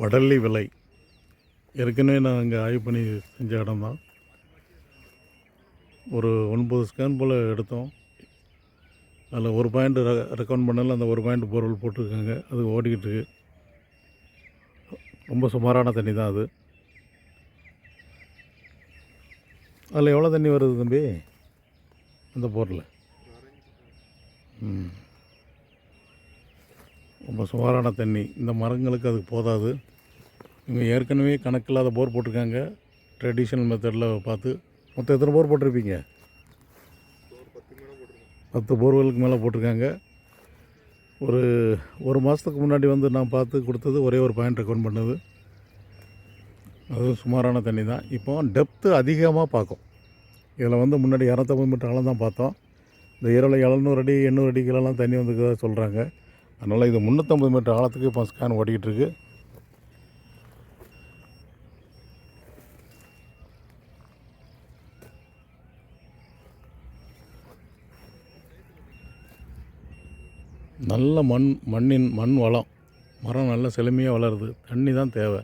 வடல்லி விலை. ஏற்கனவே நான் இங்கே ஆய்வு பண்ணி செஞ்ச இடம் தான். ஒரு ஒன்பது ஸ்கேன் போல் எடுத்தோம். அதில் ஒரு பாயிண்ட் ரெக்கமெண்ட் பண்ணல அந்த ஒரு பாயிண்ட் பொருள் போட்டிருக்காங்க. அது ஓடிக்கிட்டு இருக்கு. ரொம்ப சுமாரான தண்ணி தான் அது. அதில் எவ்வளோ தண்ணி வருது தம்பி? அந்த போரில் ரொம்ப சுமாரான தண்ணி. இந்த மரங்களுக்கு அது போதாது. இவங்க ஏற்கனவே கணக்கில்லாத போர் போட்டிருக்காங்க. ட்ரெடிஷ்னல் மெத்தடில் பார்த்து. மொத்தம் எத்தனை போர் போட்டிருப்பீங்க? பத்து போர்வெலுக்கு மேலே போட்டிருக்காங்க. ஒரு ஒரு மாதத்துக்கு முன்னாடி வந்து நான் பார்த்து கொடுத்தது ஒரே ஒரு பாயிண்ட் ரெக்கமெண்ட் பண்ணது. அதுவும் சுமாரான தண்ணி தான். இப்போ டெப்த்து அதிகமாக பார்க்கும். இதில் வந்து முன்னாடி இரநூத்தம்பது மீட்டர் ஆழம் தான் பார்த்தோம். இந்த இரவில் எழுநூறு அடி எண்ணூறு அடிக்கெல்லாம் தண்ணி வந்துக்கிறதா சொல்கிறாங்க அதனால் இது முந்நூற்றம்பது மீட்டர் ஆழத்துக்கு இப்போ ஸ்கேன் ஓடிக்கிட்டு இருக்குது நல்ல மண் மண்ணின் மண் வளம். மரம் நல்ல செழுமையாக வளருது. தண்ணி தான் தேவை.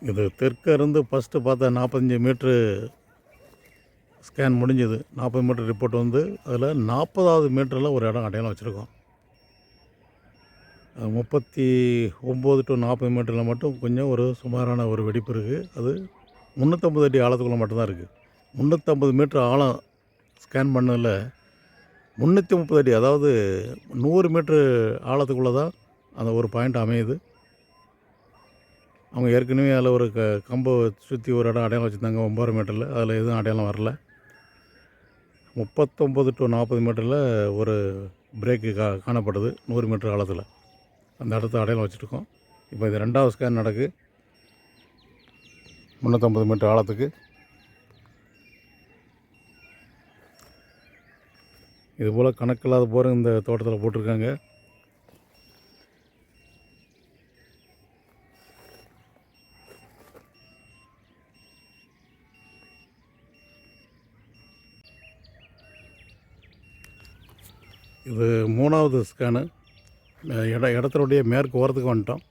இது தெற்க இருந்து ஃபஸ்ட்டு பார்த்தா நாற்பத்தஞ்சு மீட்ரு ஸ்கேன் முடிஞ்சது. நாற்பது மீட்ரு ரிப்போர்ட் வந்து அதில் நாற்பதாவது மீட்டரில் ஒரு இடம் அடையாளம் வச்சுருக்கோம். முப்பத்தி ஒம்பது டு நாற்பது மீட்டரில் மட்டும் கொஞ்சம் ஒரு சுமாரான ஒரு வெடிப்பு இருக்குது அது முந்நூற்றம்பது அடி ஆழத்துக்குள்ளே மட்டும்தான் இருக்குது முந்நூற்றம்பது மீட்டர் ஆழம் ஸ்கேன் பண்ணதில் முந்நூற்றி முப்பது அடி அதாவது நூறு மீட்ரு ஆழத்துக்குள்ளே தான் அந்த ஒரு பாயிண்ட் அமையுது. அவங்க ஏற்கனவே அதில் ஒரு க கம்பை சுற்றி ஒரு இடம் அடையாளம் வச்சுருந்தாங்க ஒம்பது மீட்டரில். அதில் எதுவும் அடையாளம் வரல. முப்பத்தொம்பது டு நாற்பது மீட்டரில் ஒரு பிரேக்கு கா காணப்படுது நூறு மீட்டர் ஆழத்தில். அந்த இடத்த அடையாளம் வச்சுருக்கோம் இப்போ இது ரெண்டாவது ஸ்கேன் நடக்கு. முந்நூற்றம்பது மீட்டர் ஆழத்துக்கு. இது போல் கணக்கில்லாத போர் இந்த தோட்டத்தில் போட்டிருக்காங்க. இது மூணாவது ஸ்கேனு இட இடத்தினுடைய மேற்கு ஓரத்துக்கு வந்துட்டோம்.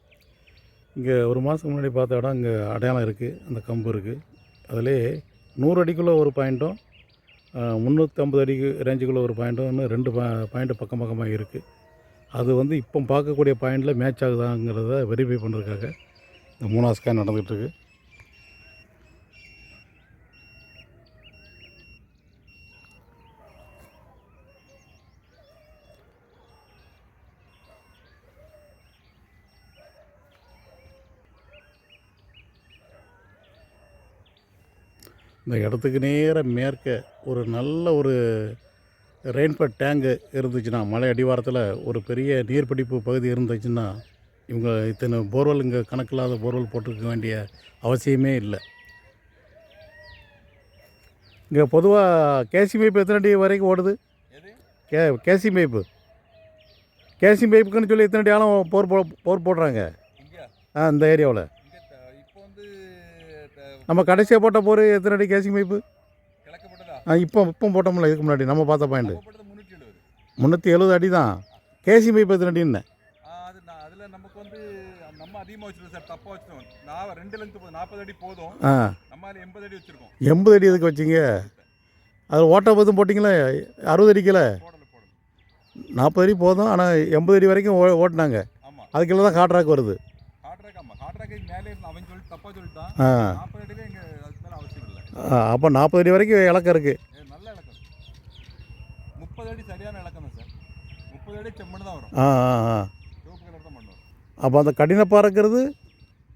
இங்கே ஒரு மாதத்துக்கு முன்னாடி பார்த்த இடம் இங்கே அடையாளம் இருக்குது அந்த கம்பு இருக்குது அதிலே நூறு அடிக்குள்ளே ஒரு பாயிண்ட்டும் முந்நூற்றம்பது அடிக்கு ரேஞ்சுக்குள்ளே ஒரு பாயிண்ட்டும் இன்னும் ரெண்டு பா பாயிண்ட்டு பக்கம் பக்கமாக இருக்குது அது வந்து இப்போ பார்க்கக்கூடிய பாயிண்டில் மேட்ச் ஆகுதாங்கிறத வெரிஃபை பண்ணுறதுக்காக இந்த மூணாவது ஸ்கேன் நடந்துகிட்ருக்கு இந்த இடத்துக்கு நேர மேற்க ஒரு நல்ல ஒரு ரெயின்பட் டேங்கு இருந்துச்சுன்னா மலை அடிவாரத்தில் ஒரு பெரிய நீர்பிடிப்பு பகுதி இருந்துச்சுன்னா இவங்க இத்தனை போர்வெல் இங்கே கணக்கில்லாத போர்வெல் போட்டிருக்க வேண்டிய அவசியமே இல்லை. இங்கே பொதுவாக கேசி பைப்பு எத்தனை அடி வரைக்கும் ஓடுது? கே கேசி பைப்பு கேசி பைப்புக்குன்னு சொல்லி எத்தனை அடி ஆழம் போர் போ போர் போடுறாங்க? ஆ இந்த ஏரியாவில் இங்க த- இப்போ வந்து த- நம்ம கடைசியாக போட்ட போர் எத்தனை அடி கேசிங் பைப்பு ஆ இப்போ இப்போ போட்டோம்ல இதுக்கு முன்னாடி. நம்ம பார்த்த பாயிண்ட்டு முந்நூற்றி எழுபது அடி தான் கேசி பைப் எத்தனை அடின்னு? அது நான் அதில் நமக்கு வந்து நம்ம அதிகமாக வச்சிருக்கோம் சார். தப்பாக வச்சிருக்கோம். நான் ரெண்டு லெங்க் போதும். நாற்பது அடி போதும். ஆ. நம்ம அதில் எண்பது அடி வச்சிருக்கோம். எண்பது அடி எதுக்கு வச்சிங்க? அதில் ஓட்ட பதும் போட்டிங்களே? அறுபது அடிக்கல? நாற்பது அடி போதும். ஆனால் எண்பது அடி வரைக்கும் ஓ ஓட்டினாங்க. அதுக்குள்ள தான் காட்ராக் வருது. ஆ. அப்போ நாற்பது அடி வரைக்கும் இலக்கம் இருக்குது ஏ, நல்ல இலக்கம் முப்பது அடி சரியான இலக்கம் தான் சார். முப்பது அடி செம்மண் தான் வரும். ஆ ஆ ஆ. அப்போ அந்த கடினப்பாக இருக்கிறது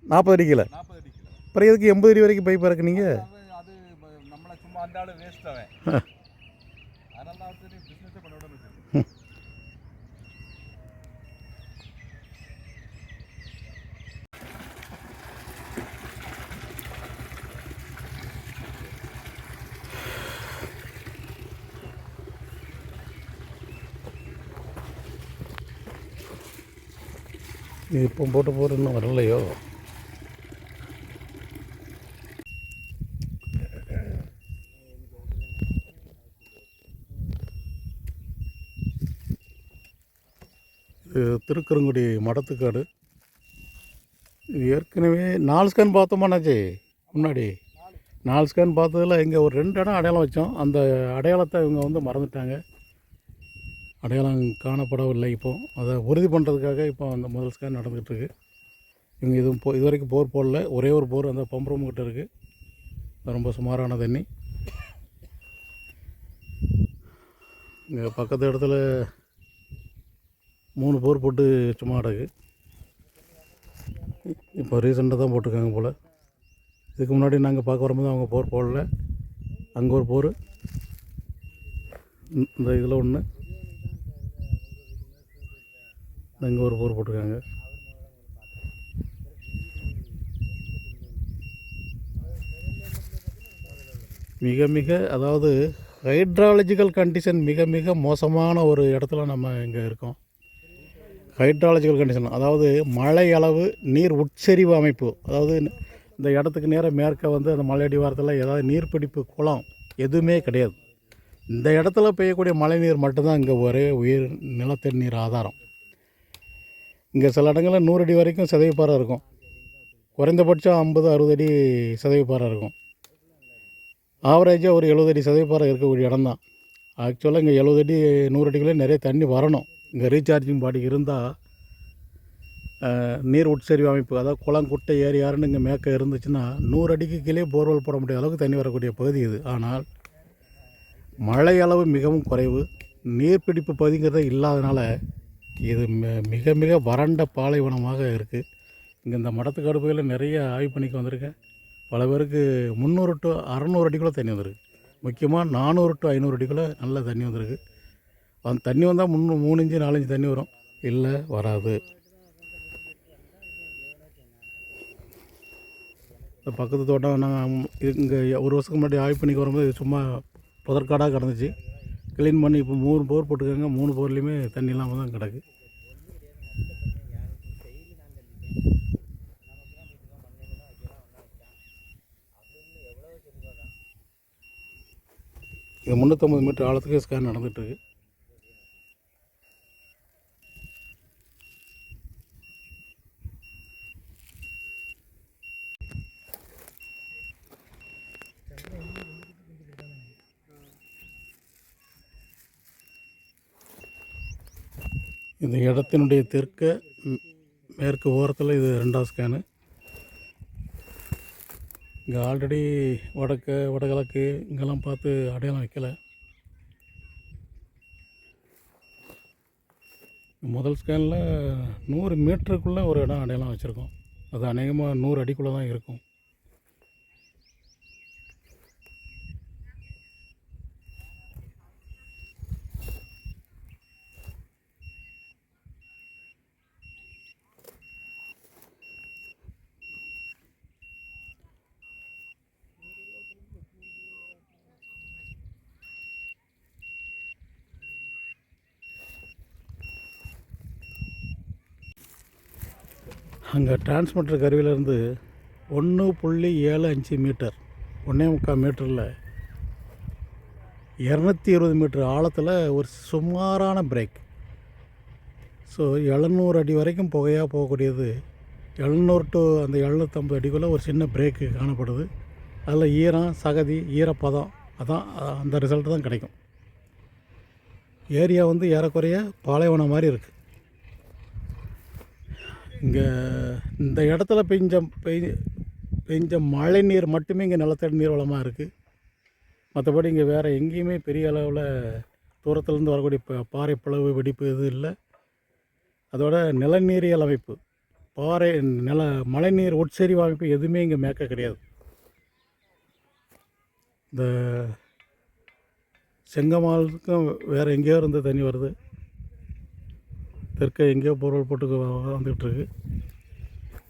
நாற்பது அடி கிலோ அப்புறம் எதுக்கு எண்பது அடி வரைக்கும் பைப் இறக்குனீங்க? அது நம்மள சும்மா அந்த ஆளு வேஸ்ட் அவன் இது இப்போ போட்டு போகிற இன்னும் வரலையோ இது திருக்குறங்குடி மடத்துக்காடு இது ஏற்கனவே நாலு ஸ்கேன் பார்த்தோமாண்ணாச்சி முன்னாடி நாலு ஸ்கேன் பார்த்ததில் இங்கே ஒரு ரெண்டு இடம் அடையாளம் வச்சோம் அந்த அடையாளத்தை இவங்க வந்து மறந்துட்டாங்க அடையாளம் காணப்படவில்லை இப்போது அதை உறுதி பண்ணுறதுக்காக இப்போ அந்த முதல் ஸ்கேன் நடந்துகிட்ருக்கு இவங்க இதுவும் போ இது வரைக்கும் போர் போடல. ஒரே ஒரு போர் அந்த பம்ப் ரூம் கிட்ட இருக்குது ரொம்ப சுமாரான தண்ணி இங்கே பக்கத்து இடத்துல மூணு போர் போட்டு சும்மா கிடக்கு. இப்போ ரீசெண்டாக தான் போட்டிருக்காங்க போல். இதுக்கு முன்னாடி நாங்கள் பார்க்க வரும்போது அவங்க போர் போடல. அங்கே ஒரு போர். இந்த இதில் ஒன்று இங்கே ஒரு போர் போட்டிருக்காங்க. மிக மிக அதாவது ஹைட்ராலஜிக்கல் கண்டிஷன் மிக மிக மோசமான ஒரு இடத்துல நம்ம இங்கே இருக்கோம். ஹைட்ராலஜிக்கல் கண்டிஷன் அதாவது மழை அளவு நீர் உட்செறிவு அமைப்பு. அதாவது இந்த இடத்துக்கு நேராக மேற்க வந்து அந்த மலை அடிவாரத்தில் ஏதாவது நீர்பிடிப்பு குளம் எதுவுமே கிடையாது. இந்த இடத்துல பெய்யக்கூடிய மழை நீர் மட்டும்தான் இங்கே ஒரே உயிர் நிலத்தடி நீர் ஆதாரம். இங்கே சில இடங்களில் நூறு அடி வரைக்கும் சிதைவுப்பாறை இருக்கும். குறைந்தபட்சம் ஐம்பது அறுபது அடி சிதைவுப்பாறை இருக்கும். ஆவரேஜாக ஒரு எழுபது அடி சதவீதம் இருக்கக்கூடிய இடம் தான் ஆக்சுவலாக இங்கே எழுபது அடி நூறு அடிக்குள்ளே நிறைய தண்ணி வரணும். இங்கே ரீசார்ஜிங் பாடி இருந்தால் நீர் உட்சரிவு அமைப்பு அதாவது குளம் குட்டை ஏரி யாருன்னு இங்கே மேற்க இருந்துச்சுன்னா நூறு அடிக்கு கீழே போர்வெல் போட முடியாத அளவுக்கு தண்ணி வரக்கூடிய பகுதி இது. ஆனால் மழை அளவு மிகவும் குறைவு. நீர்பிடிப்பு பகுதிங்கிறத இல்லாதனால இது மிக மிக வறண்ட பாலைவனமாக இருக்குது இங்கே இந்த மடத்துக்காடு பகுதியில் நிறைய ஆய்வு பண்ணிக்கு வந்திருக்கேன். பல பேருக்கு முந்நூறு டு அறநூறு அடிக்குள்ளே தண்ணி வந்திருக்கு. முக்கியமாக நானூறு டு ஐநூறு அடிக்குள்ளே நல்ல தண்ணி வந்திருக்கு. அந்த தண்ணி வந்தால் முன்னூ மூணு இன்ச்சு நாலஞ்சு தண்ணி வரும். இல்லை வராது. இந்த பக்கத்து தோட்டம் நாங்கள் இங்கே ஒரு வருஷத்துக்கு முன்னாடி ஆய்வு பண்ணிக்கு வரும்போது சும்மா புதற்காடாக கிடந்துச்சு. க்ளீன் பண்ணி இப்போ மூணு போர் போட்டுக்கோங்க. மூணு போர்லேயுமே தண்ணி இல்லாமல் தான் கிடக்கு. இது முந்நூற்றம்பது மீட்டர் ஆழத்துக்கு ஸ்கேன் நடந்துகிட்ருக்கு இந்த இடத்தினுடைய தெற்க மேற்கு ஓரத்தில் இது ரெண்டாவது ஸ்கேனு இங்கே ஆல்ரெடி வடக்கு வடகிழக்கு இங்கெல்லாம் பார்த்து அடையாளம் வைக்கலை. முதல் ஸ்கேனில் நூறு மீட்டருக்குள்ளே ஒரு இடம் அடையாளம் வச்சுருக்கோம். அது அநேகமாக நூறு அடிக்குள்ளே தான் இருக்கும். அங்கே டிரான்ஸ்மிட்டர் கருவியிலேருந்து ஒன்று புள்ளி ஏழு அஞ்சு மீட்டர் ஒன்றே முக்கால் மீட்டரில் இரநூத்தி இருபது மீட்டர் ஆழத்தில் ஒரு சுமாரான பிரேக் ஸோ எழுநூறு அடி வரைக்கும் புகையாக போகக்கூடியது. எழுநூறு டு அந்த எழுநூற்றம்பது அடிக்குள்ளே ஒரு சின்ன பிரேக்கு காணப்படுது. அதில் ஈரம் சகதி ஈரப்பதம் அதான் அந்த ரிசல்ட்டு தான் கிடைக்கும். ஏரியா வந்து ஏறக்குறைய பாலைவனம் மாதிரி இருக்குது இங்கே இந்த இடத்துல பெஞ்ச பெய் பெஞ்ச மழை நீர் மட்டுமே இங்கே நிலத்தடி நீர் வளமாக இருக்குது மற்றபடி இங்கே வேறு எங்கேயுமே பெரிய அளவில் தூரத்துலேருந்து வரக்கூடிய ப- பாறை பிளவு வெடிப்பு எதுவும் இல்லை. அதோட நிலநீரியல் அமைப்பு பாறை நில மழைநீர் உட்செறிவு அமைப்பு எதுவுமே இங்கே மேற்க கிடையாது. இந்த செங்கமாலுக்கும் வேறு எங்கேயோ இருந்து தண்ணி வருது. தெற்க எங்கேயோ போர்வெல் போட்டு வ-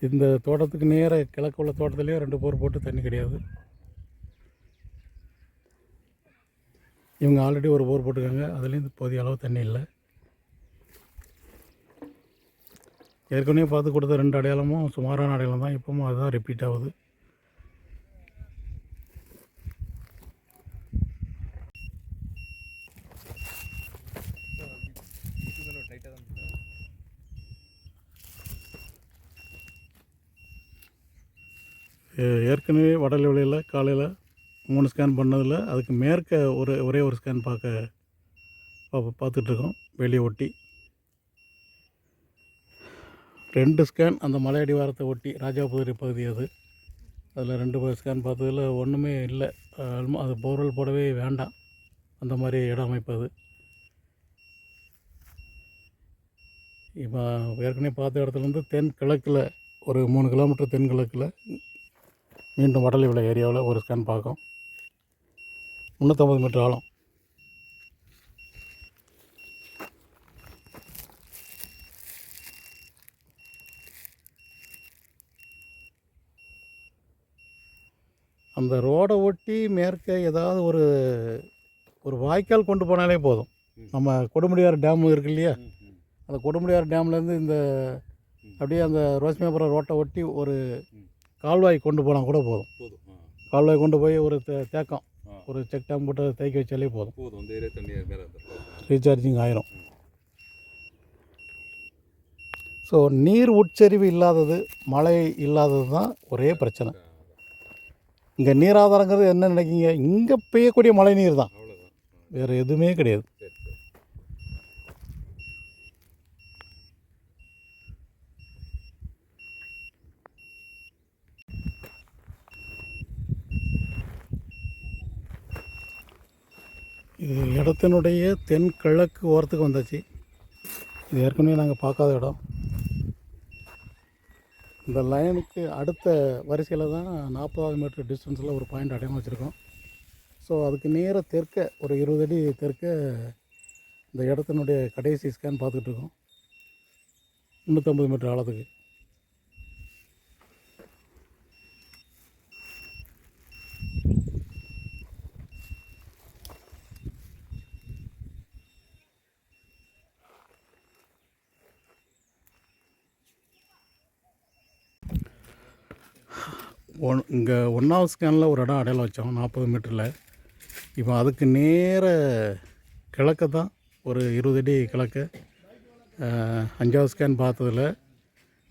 இந்த தோட்டத்துக்கு நேர கிழக்கு உள்ள தோட்டத்துலேயும் ரெண்டு போர் போட்டு தண்ணி கிடையாது. இவங்க ஆல்ரெடி ஒரு போர் போட்டிருக்காங்க. அதுலேயும் போதிய அளவு தண்ணி இல்லை. ஏற்கனவே பார்த்து கொடுத்த ரெண்டு அடையாளமும் சுமாரான அடையாளம் தான். இப்பவும் அதுதான் ரிப்பீட் ஆகுது டைட்டாக தான் இருக்கு. ஏ- ஏற்கனவே வடலூரில் காலையில் மூணு ஸ்கேன் பண்ணதில் அதுக்கு மேற்க ஒரு ஒரே ஒரு ஸ்கேன் பார்க்க பா- பார்த்துட்ருக்கோம். வெளியே ஒட்டி. ரெண்டு ஸ்கேன் அந்த மலை அடிவாரத்தை ஒட்டி ராஜாபுதரி பகுதி அது. அதில் ரெண்டு ஸ்கேன் பார்த்ததில் ஒன்றுமே இல்லை. ஆல்மோ அது போர்வெல் போடவே வேண்டாம். அந்த மாதிரி இட அமைப்பு அது. இப்போ ஏற்கனவே பார்த்த இடத்துலேருந்து தென் கிழக்கில் ஒரு மூணு கிலோமீட்டர் தென் கிழக்கில் மீண்டும் வடலி விலை ஏரியாவில் ஒரு ஸ்கேன் பார்க்கும். முந்நூற்றம்பது மீட்டர் ஆழம். அந்த ரோடை ஒட்டி மேற்கே ஏதாவது ஒரு ஒரு வாய்க்கால் கொண்டு போனாலே போதும். நம்ம கொடுமுடியார் டேம் இருக்கு இல்லையா? அந்த கொடுமுடியார் டேம்லேருந்து இந்த அப்படியே அந்த ரோஸ்மியாபுரம் ரோட்டை ஒட்டி ஒரு கால்வாய் கொண்டு போனால் கூட போதும். கால்வாய் கொண்டு போய் ஒரு தே தேக்கம். ஒரு செக் டேம் போட்டு தேக்கி வச்சாலே போதும். ரீசார்ஜிங் ஆயிரும். ஸோ நீர் உட்சரிவு இல்லாதது மழை இல்லாதது தான் ஒரே பிரச்சனை. இங்கே நீராதாரங்கிறது என்ன நினைக்கிங்க இங்கே பெய்யக்கூடிய மழை நீர் தான் வேறு எதுவுமே கிடையாது. இது இடத்தினுடைய தென்கிழக்கு ஓரத்துக்கு வந்தாச்சு. இது ஏற்கனவே நாங்கள் பார்க்காத இடம். இந்த லைனுக்கு அடுத்த வரிசையில் தான் நாற்பதாவது மீட்டர் டிஸ்டன்ஸில் ஒரு பாயிண்ட் அடையாளம் வச்சுருக்கோம். ஸோ அதுக்கு நேராக தெற்க ஒரு இருபது அடி தெற்க இந்த இடத்தினுடைய கடைசி ஸ்கேன் பார்த்துக்கிட்டு இருக்கோம். முந்நூற்றம்பது மீட்டர் ஆழத்துக்கு ஒன் இங்கே ஒன்றாவது ஸ்கேனில் ஒரு இடம் அடையாளம் வச்சோம் நாற்பது மீட்டரில். இப்போ அதுக்கு நேர கிழக்க தான் ஒரு இருபது அடி கிழக்க. அஞ்சாவது ஸ்கேன் பார்த்ததில்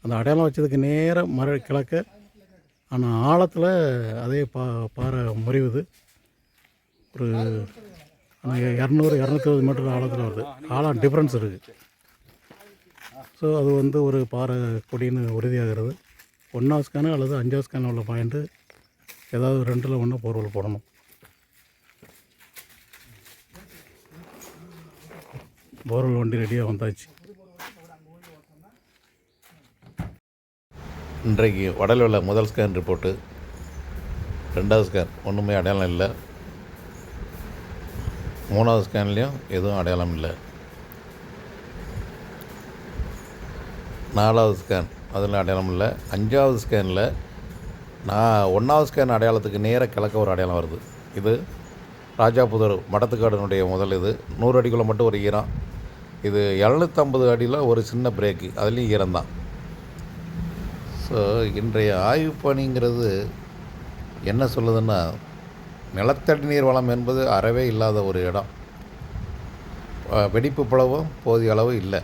அந்த அடையாளம் வச்சதுக்கு நேர மர கிழக்க. ஆனால் ஆழத்தில் அதே பா பாறை முறிவுது. ஒரு ஆனால் இரநூறு இரநூத்தி மீட்டர் ஆழத்தில் வருது. ஆழம் டிஃப்ரென்ஸ் இருக்குது ஸோ அது வந்து ஒரு பாறை கொடின்னு உறுதியாகிறது. ஒன்றாவது ஸ்கேனு அல்லது அஞ்சாவது ஸ்கேனில் உள்ள பாயிண்ட்டு ஏதாவது ரெண்டில் ஒன்று போர்வல் போடணும். போர்வல் வண்டி ரெடியாக வந்தாச்சு. இன்றைக்கு வடலில் முதல் ஸ்கேன் ரிப்போர்ட்டு ரெண்டாவது ஸ்கேன் ஒன்றுமே அடையாளம் இல்லை. மூணாவது ஸ்கேன்லேயும் எதுவும் அடையாளம் இல்லை. நாலாவது ஸ்கேன் அதில் அடையாளம் இல்லை. அஞ்சாவது ஸ்கேனில் நான் ஒன்றாவது ஸ்கேன் அடையாளத்துக்கு நேராக கிழக்க ஒரு அடையாளம் வருது. இது ராஜாபுதூர் மடத்துக்காடனுடைய முதல் இது. நூறு அடிக்குள்ளே மட்டும் ஒரு ஈரம். இது எழுநூற்றம்பது அடியில் ஒரு சின்ன பிரேக்கு அதுலேயும் ஈரம் தான் ஸோ இன்றைய ஆய்வு பணிங்கிறது என்ன சொல்லுதுன்னா நிலத்தடி நீர் வளம் என்பது அறவே இல்லாத ஒரு இடம். வெடிப்பு பிளவும் போதிய அளவு இல்லை.